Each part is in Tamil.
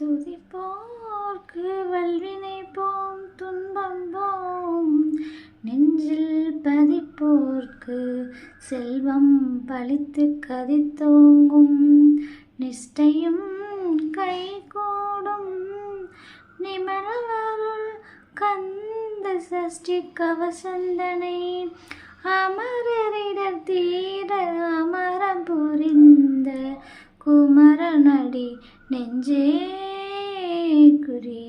துதிப்போர்க்கு வல்வினை போம் துன்பம் போம். நெஞ்சில் பதிப்போர்க்கு செல்வம் பழித்து கதித்தோங்கும். நிஷ்டையும் கைகூடும். நிமரவருள் கந்த சஷ்டி கவசந்தனை அமரரிடர் தீர அமரம் புரிந்த குமரநடி நெஞ்சே குறி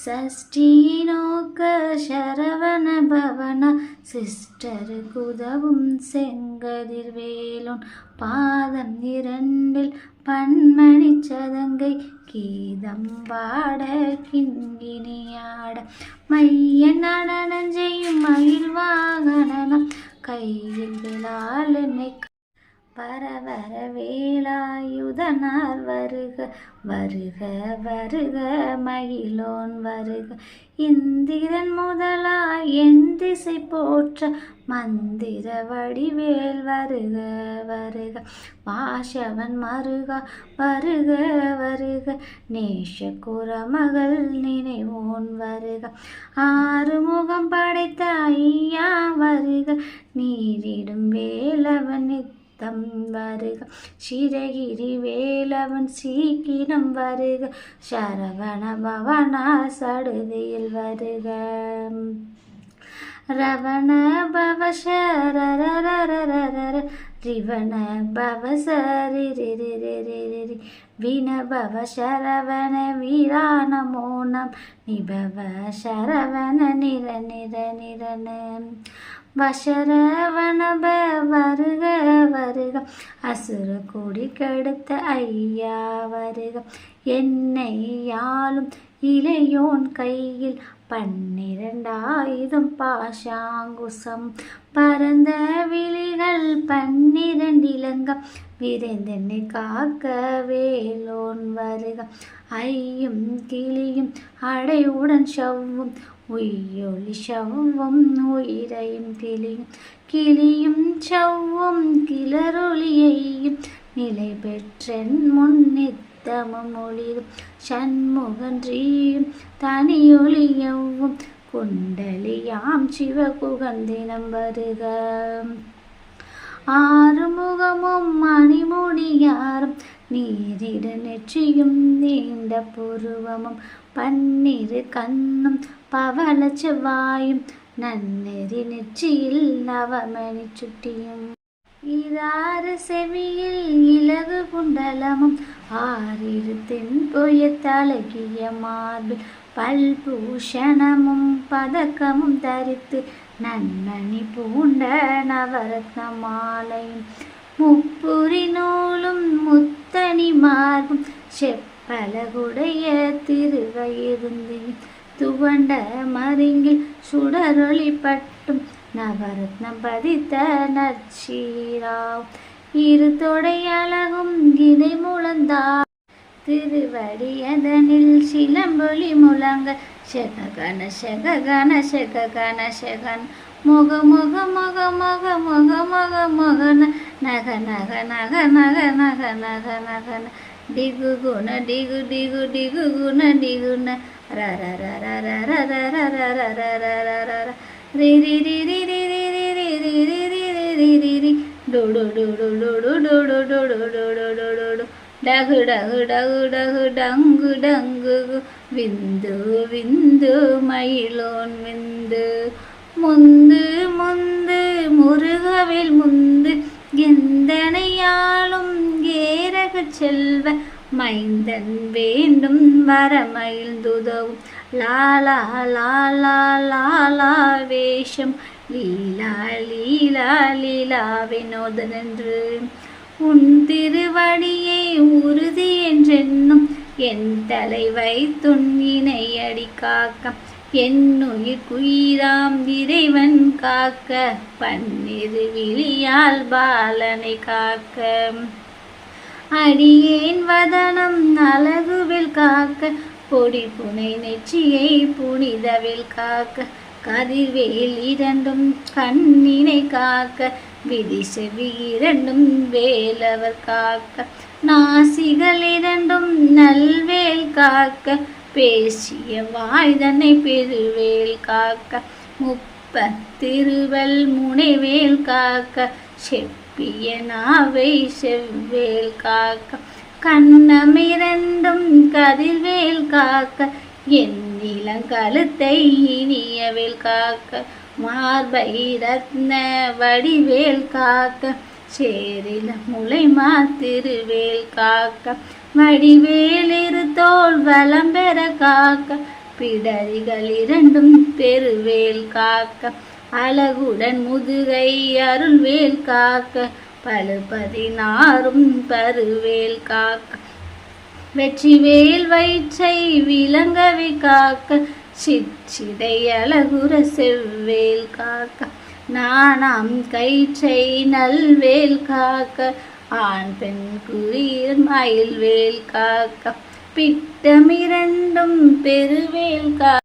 சஷ்டி நோக்க சரவண பவன சிஸ்டருக்கு உதவும் செங்கதிர்வேலோன் பாதம் இரண்டில் பன்மணி சதங்கை கீதம் பாட கிண்கிணியாட மைய நடனம் செய்யும் மயில் வாகனம் கையில் விழால் என்னை வர வேலாயுதனார் வருக வருக வருக மகிழோன் வருக. இந்திரன் முதலா என் திசை போற்ற மந்திர வடிவேல் வருக வருக. வாசவன் மருகா வருக வருக. நேஷ குரமகள் நினைவோன் வருக. ஆறுமுகம் படைத்த ஐயா வருக. நீரிடும் வேலவன் தம் வருக. சிரகிரி வேலவன் சீக்கிரம் வருக. சரவண பவனா சடுதியில் வருக. ரவண பவ ரிவண பவ சரிரிரிரிரிரி வின சரவண வீரான மோனம் நிபவ சரவண நிர நிர நிரன. வசரவணப வருக வருக. அசுர கொடி கெடுத்த ஐயா வருக. என்னை யாழும் இளையோன் கையில் பன்னிரண்டாயுதம் பாஷாங்குசம். பரந்த விழிகள் பன்னிரண்டிலங்கம். விரைந்தென்னை காக்க வேலோன் வருக. ஐயும் கிளியும் அடையுடன் செவ்வும் ഉയ്യൊളിശവും ഉയരയും കിളിയും കിളിയും ചവും കിളറൊളിയെയും നില പെറ്റൻ മുന്നിത്തമും ഒളിയും ഷൺമുഖൻറിയും തനിയൊളിയവും കുണ്ടലിയാം ശിവകുകന്തിനം വരുക ആറുമുഖമും മണിമുടിയാറും നീരിട നെറ്റിയും നീണ്ട പൂർവമും പന്നിരു കണ്ണും പവളച്ച വായും നന്നെതി നെച്ചിയിൽ നവമണി ചുട്ടിയും ഇതാറ് സെവിയിൽ ഇലകു കുണ്ടലമും ആറിരു തെൻപൊയ തളകിയ മാർബിൽ പൽഭൂഷണമും പതക്കമും ധരിത്ത് നന്നണി പൂണ്ട നവരത്ന മാലയും മുപ്പുറി നൂലും മുത്തണി മാർബും மார்பும் செப்பலகுடைய திருவயிருந்தின் துவண்ட மருங்கில் சுடரொளி பட்டும் நவரத்னம் பதித்த நற்சீராவ் இரு தொடை அழகும் இடை முழந்தா. திருவடியதனில் சிலம்பொலி முழங்க. செககன செககன செககன செகன். முக முக முக முக முக முக முகன. நக நக நக நக நக நக நகன. ഡിഗു ഗുണ ഡിഗു ഡിഗു ഡിഗു ഗുണ ഡിഗുണ ഡു ഡു ഡു ഡു ഡു ഡു ബിന്ദു ബിന്ദു മൈലോൺ ബിന്ദു മുന്ത് മുന്ത് മുരുകവിൽ മുന്ത് எந்தனையாலும் ஏரக செல்வ மைந்தன் வேண்டும் வரமயில்ந்துதவும் லாலா லாலா லாலா வேஷம். லீலா லீலா லீலா வினோதனென்று உன் திருவடியை உறுதி என்றென்னும் என் தலை வைத்துன் இணையடி காக்கம் என்னுயிர் குயிராம் இறைவன் காக்க பன்னிரு விழியால் பாலனை காக்க. அடியேன் வதனம் அழகுவில் காக்க பொடி புனை நெற்றியை புனிதவில் காக்க. கதிர்வேல் இரண்டும் கண்ணினை காக்க விதி செவி இரண்டும் வேலவர் காக்க. நாசிகள் இரண்டும் நல்வேல் காக்க பேசிய வாய்தனை பெருவேல் காக்க முப்ப திருவல் முனைவேல் காக்க செப்பிய நாவை செவ்வேல் காக்க கண்ணமிரண்டும் கதிர்வேல் காக்க என் இளங்கழுத்தை இனியவேல் காக்க மார்பை ரத்ன வடிவேல் காக்க சேரில முளை மாத்திருவேல் காக்க வடிவேல் இரு தோல் வலம் பெற காக்க பிடரிகள் இரண்டும் பெருவேல் காக்க அழகுடன் முதுகை அருள்வேல் காக்க பழு பதினாறும் பருவேல் காக்க. வெற்றிவேல் வயிற்றை விளங்கவை காக்க சிச்சிதை அழகுற செவ்வேல் காக்க. நானாம் கயிற்றை நல்வேல் காக்க ஆண் பெண் குறியர் மயில்வேல் காக்க பிட்டமிரண்டும் பெருவேல் காக்க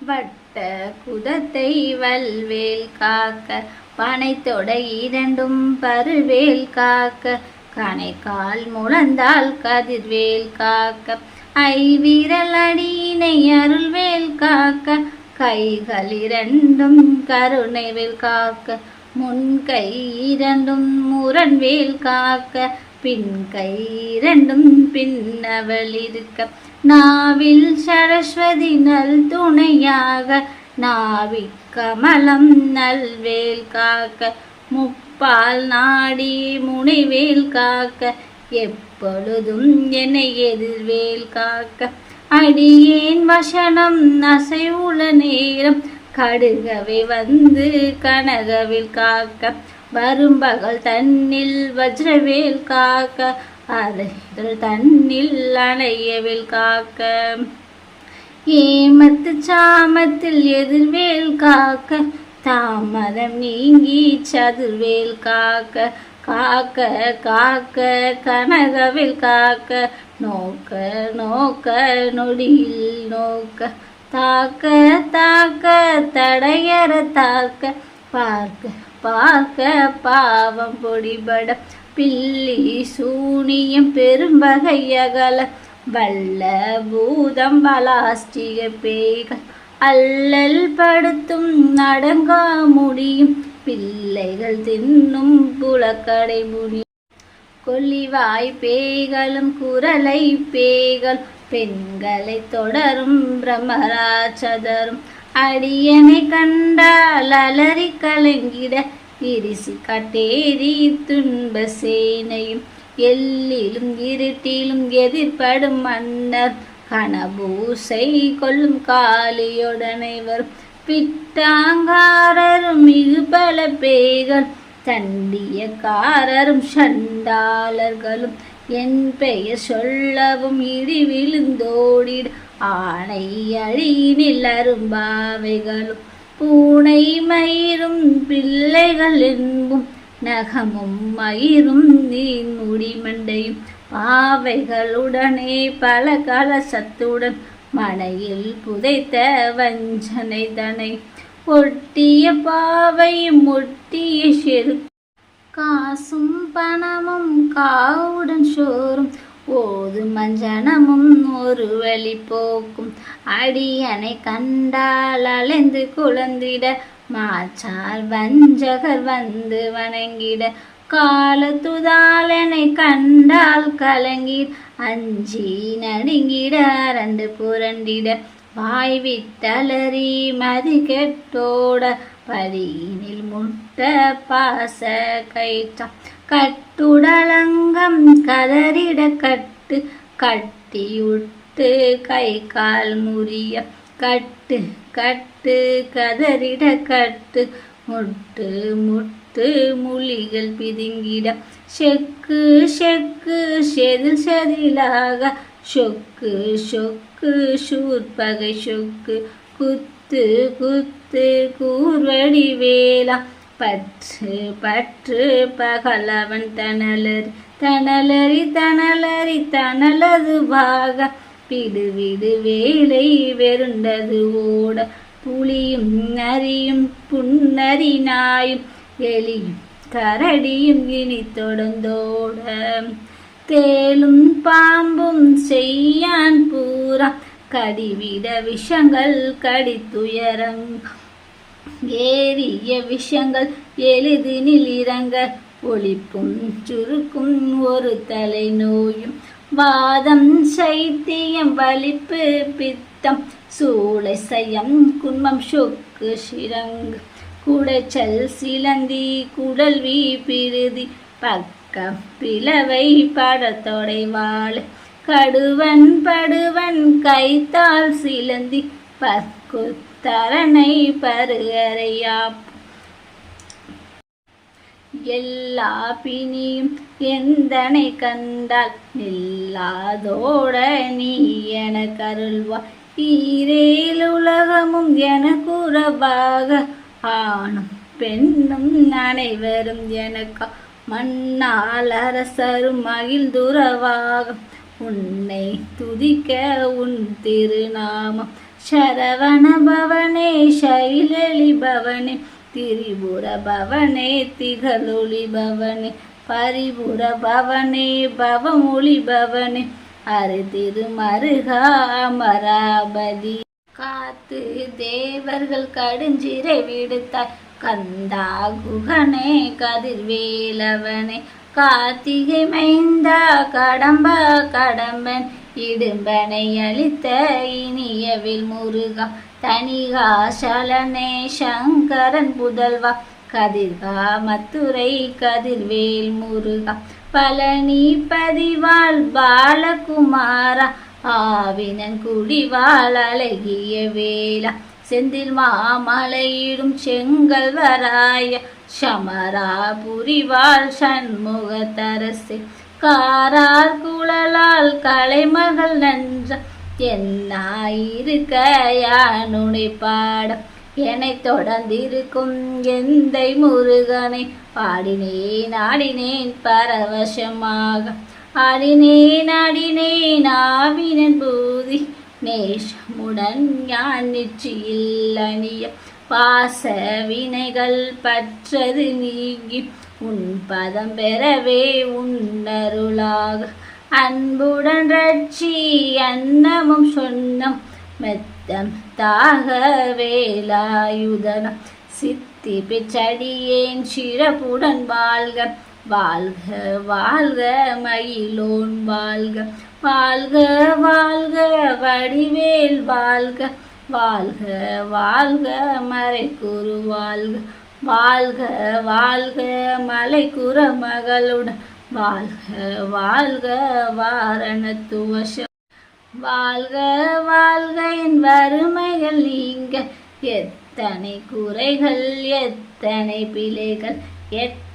வட்ட குதத்தை வல்வேல் காக்க பனைத்தொடை இரண்டும் பருவேல் காக்க கணைக்கால் முழந்தால் கதிர்வேல் காக்க ஐவிரல் அடியினை அருள்வேல் காக்க கைகள் இரண்டும் கருணைவில் காக்க முன் கை இரண்டும் முரண்வேல் காக்க பின் கை இரண்டும் பின்னவள் இருக்க. நாவில் சரஸ்வதி நல் துணையாக நாவி கமலம் நல்வேல் காக்க முப்பால் நாடி முனைவேல் காக்க எப்பொழுதும் என்னை எதிர்வேல் காக்க. அடியேன் வசனம் அசைவுள்ள நேரம். கடுகவை வந்து கனகவில் காக்க வரும்பகல் தன்னில் வஜ்ரவேல் காக்க அலைகள் தன்னில் அணையவில் காக்க. ஏமத்து சாமத்தில் எதிர்வேல் காக்க தாமதம் நீங்கி சதுர்வேல் காக்க காக்க காக்க கனகவில் காக்க நோக்க நோக்க நொடியில் நோக்க தாக்க தாக்க தடையற தாக்க பார்க்க பார்க்க பாவம் பொடிபட பில்லி சூனியம் பெரும்பகையகல வல்ல பூதம் பலாஸ்டிக பேய்கள் அல்லல் படுத்தும் நடங்கா முடியும். பிள்ளைகள் தின்னும் புலக்கடை முடியும் கொல்லிவாய் பேய்களும் குரலை பேய்கள். பெண்களை தொடரும் பிரம்மராட்சதரும். அடியனை கண்டால் அலறி கலங்கிட. இரிசி கட்டேரி துன்ப சேனையும். எல்லிலும் இருட்டிலும் எதிர்படும் மன்னர். கணபூசை கொள்ளும் காளியுடனே வரும் பிட்டாங்காரரும் மிகு பல பேய்கள் தண்டியக்காரரும் சண்டாளர்களும் என் பெயர் சொல்லவும் இடி விழுந்தோடிட ஆணை அழியினில் அரும்பாவைகளும் பூனை மயிரும் பிள்ளைகள் என்பும் நகமும் மயிரும் நீர் முடிமண்டையும் பாவைகளுடனே பல கலசத்துடன் மனையில் புதைத்த வஞ்சனை தனை ஒட்டிய பாவை முட்டிய செரு காசும் பணமும் காவுடன் சோறும் போது மஞ்சனமும் ஒரு வழி போக்கும். அடியனை கண்டால் அலைந்து குழந்திட மாச்சால் வஞ்சகர் வந்து வணங்கிட காலத்துதாலனை கண்டால் கலங்கீர். அஞ்சி நடுங்கிட ரெண்டு புரண்டிட. வாய் விட்டலறி மதி கெட்டோட. பதியினில் முட்ட பாச கயிற்றம் கட்டுடலங்கம் கதறிட கட்டு. கட்டியுட்டு கை கால் முறிய. கட்டு கட்டு கதறிட கட்டு. முட்டு முட்டு முளிகள் பிதுங்கிட செக்கு செக்கு செதில் செதிலாக. சொக்கு சொக்கு சூர்பகை சொக்கு குத்து குத்து கூர்வடி வேலா. பற்று பற்று பகலவன் தணலரி தணலரி தனலரி தனலதுவாக பிடு விடு வேலை வெருண்டது ஓட. புலியும் நரியும் புன்னரி நாயும். எலியும் கரடியும் இனி தொடர்ந்தோட தேலும் பாம்பும் செய்யான் பூரா கடிவிட விஷங்கள் கடித்துயரங் ஏறிய விஷங்கள் எளிதினில் இறங்க ஒளிப்பும் சுருக்கும் ஒரு தலை நோயும் வாதம் சைத்தியம் வலிப்பு பித்தம் சூளை சயம் குன்மம் சொக்கு சிரங்கு. குடைச்சல் சிலந்தி குடல்வி பிரிதி பக்க பிளவை படத்தொடைவாள் கடுவன் படுவன் கைத்தால் சிலந்தி. பற்குத்தரணை பருகரையாப் எல்லா பிணியும் எந்தனை கண்டால்? நில்லாதோட நீ என கருள்வா ஈரேல் உலகமும் எனக்கு உறவாக ஆணும் பெண்ணும் அனைவரும் எனக்கா மண்ணால் அரசரும் மகிழ்ந்துறவாக உன்னை துதிக்க உன் திருநாமம். சரவண பவனே சைலலி பவனே திரிபுர பவனே திகழொளி பவனே பரிபுர பவனே பவமொழி பவனே அரு திருமருகா அமராபதி காத்து தேவர்கள் கடுஞ்சிறை விடுத்தாய் கந்தா குகனே கதிர்வேலவனே கார்த்திகை மைந்தா கடம்பா கடம்பன் இடும்பனை அளித்த இனியவில் முருகா தனிகா சலனே சங்கரன் புதல்வா கதிர்கா மத்துரை கதிர்வேல் முருகா பழனி பதிவாள் பாலகுமாரா ஆவினன் குடிவாள் அழகிய வேலா செந்தில் மாமலையிடும் செங்கல் வராய. சமரா புரிவாள் சண்முகத்தரசே. காரார் குழலால் கலைமகள் நன்ற. என்னாயிருக்க யானுனை பாடம். என்னை தொடர்ந்திருக்கும் எந்தை முருகனை. பாடினேன் ஆடினேன் பரவசமாக. அறினேன் அடினேன் ஆவினன் பூதி. நேஷமுடன் யான் நெற்றியில் அணிய பாச வினைகள் பற்றது நீங்கி உன் பதம் பெறவே உன்னருளாக. அன்புடன் ரட்சி அன்னமும் சொன்னம் மெத்தம் தாக வேலாயுதனம் சித்தி பிச்சடியேன் சிறப்புடன் வாழ்க. வாழ்க வாழ்க மயிலோன் வாழ்க. வாழ்க வாழ்க வடிவேல் வாழ்க. வாழ்க வாழ்க மறைக்குரு வாழ்க. வாழ்க வாழ்க மலைக்குற மகளுடன். வாழ்க வாழ்க வாரணத்துவசம் வாழ்க வாழ்க என் வறுமைகள் நீங்க. எத்தனை குறைகள் எத்தனை பிழைகள்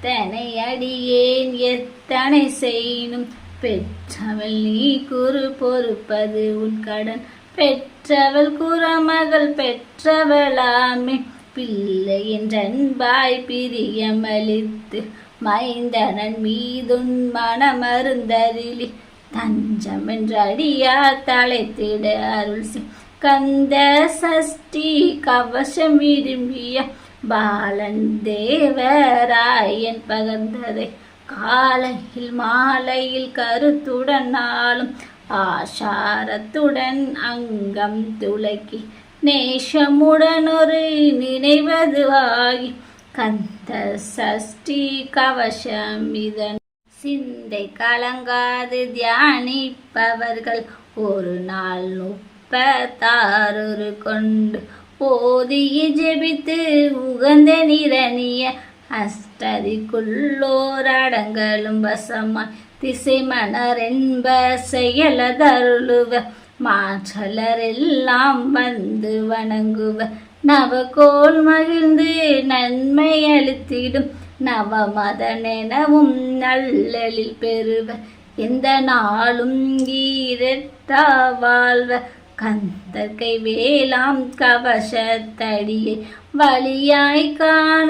எத்தனை அடியேன் எத்தனை செய்யணும் பெற்றவள் நீ குறு பொறுப்பது உன் கடன். பெற்றவள் குறமகள் பெற்றவளாமே. பிள்ளை என்றன்பாய் பிரியமளித்து மைந்தனன் மீதுன் மனமருந்தருளி. தஞ்சம் என்று அடியா தலைத்திட அருள் செய். கந்த சஷ்டி கவசம் விரும்பிய பாலன் தேவராயன் பகர்ந்ததை காலையில் மாலையில் கருத்துடன் நாளும் ஆசாரத்துடன் அங்கம் துளக்கி நேஷமுடன் ஒரு நினைவதுவாகி கந்த சஷ்டி கவசம் இதன் சிந்தை கலங்காது தியானிப்பவர்கள் ஒரு நாள் முப்பத்தாறு கொண்டு போதிய ஜெபித்து உகந்த நிரணிய அஷ்டதிக்குள்ளோர் அடங்கலும் வசமாய் திசை மணரென்ப செயலதருளுவ. மாற்றலரெல்லாம் வந்து வணங்குவ. நவகோல் மகிழ்ந்து நன்மை அளித்திடும். நவமதனெனவும் நல்லலில் பெறுவ. எந்த நாளும் ஈரட்டா வாழ்வ. கந்தர்கை வேளாம் கவசத்தடியை வழியாய் காண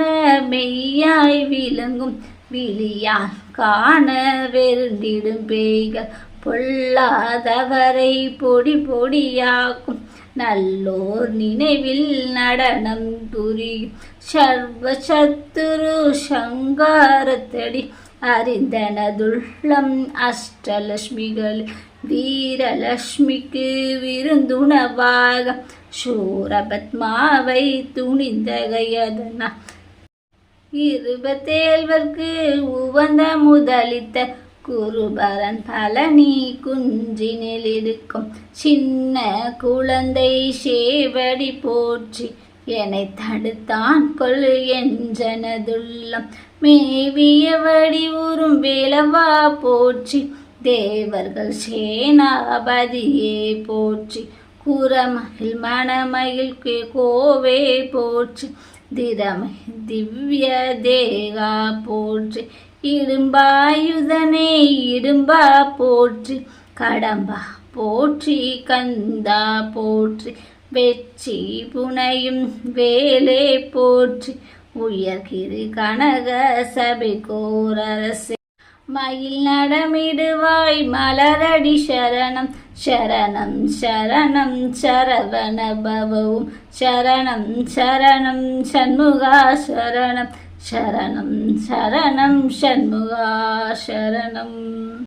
மெய்யாய் விளங்கும் விழியால் காண வெறுந்திடும் பேய்கள் பொல்லாதவரை பொடி பொடியாக்கும் நல்லோர் நினைவில் நடனம் புரியும். சர்வ சத்துரு சங்காரத்தடி அறிந்தனதுள்ளம் அஷ்டலட்சுமிகள் வீரலட்சுமிக்கு விருந்துணவாக சூரபத்மாவை துணிந்தகையதனா. இருபத்தேழ்வர்க்கு உவந்த முதலித்த குருபரன் பழனி குஞ்சினில் இருக்கும். சின்ன குழந்தை சேவடி போற்றி என்னை தடுத்தான் கொள் என்றனதுள்ளம். மேவிய உறும் வேலவா போற்றி தேவர்கள் சேனாபதியே போற்றி. குரமகில் மணமயில் கோவே போற்றி. திறமை திவ்ய தேகா போற்றி. இடும்பாயுதனே இடும்பா போற்றி. கடம்பா போற்றி கந்தா போற்றி. வெற்றி புனையும் வேலே போற்றி. உயர்கிரி கனக சபை கோரரசே മയിൽ നടമിടുവായി മലരടി ശരണം. ശരണം ശരണം ശരവണഭവവും ശരണം ശരണം ഷൺമുഖാ ശരണം. ശരണം ശരണം ഷൺമുഖാ ശരണം.